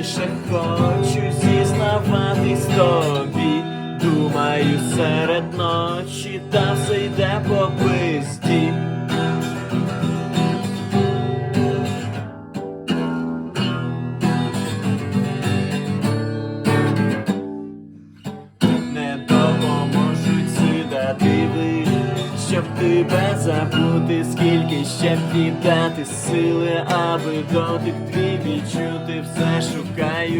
лише хочу зізнаватись тобі, думаю, серед ночі та все йде по пизді. Не допоможуть сідати ви, щоб тебе забути, скільки ще б віддати сили, аби дотик твій відчути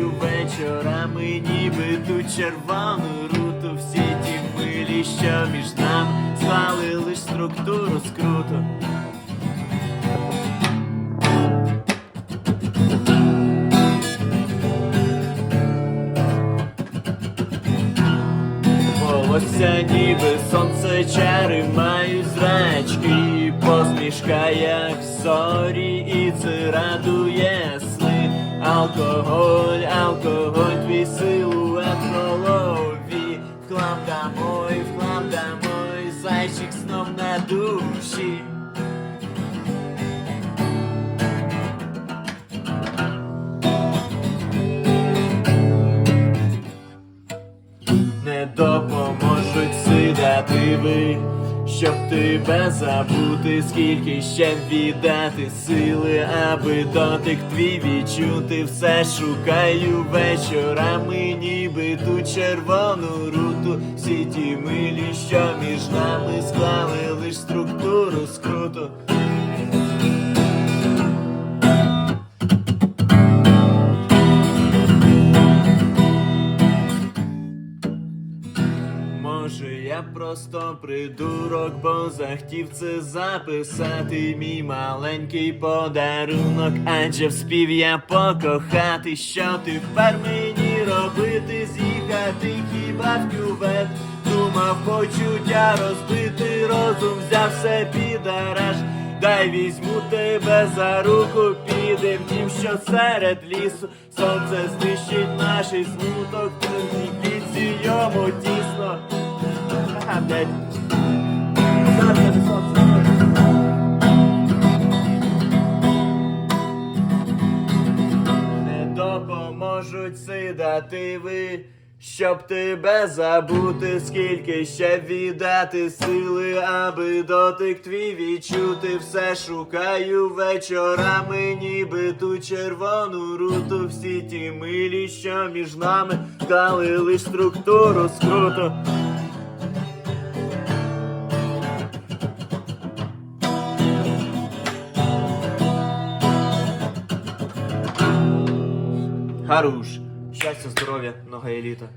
шукаю вечорами, ніби ту червону руту, всі ті милі, що між нами склали лиш структуру скруту. Волосся ніби сонце чари мають зрачки, посмішка як зорі, і це радує. Алкоголь, алкоголь, твій силует в голові. Вклам домой, вклам домой, зайчик знов на душі. не допоможуть сидативи, щоб тебе забути, скільки ще віддати сили, аби дотик твій відчути, все шукаю вечорами, ніби ту червону руту, всі ті милі, що між нами склали лиш структуру скруту. Просто придурок, бо захотів це записати мій маленький подарунок, адже вспів я покохати, що тепер мені робити, з'їхати хіба в кювет. Думав почуття розбити, розум взяв все підараш. Дай візьму тебе за руку, підем тім, що серед лісу сонце знищить наш смуток, тільки піці йому тісно. Не допоможуть сидативи, щоб тебе забути, скільки ще віддати сили, аби дотик твій відчути, все шукаю вечорами, ніби ту червону руту, всі ті милі, що між нами дали лиш структуру скруту. Харуш. Щастя, здоров'я, много еліта.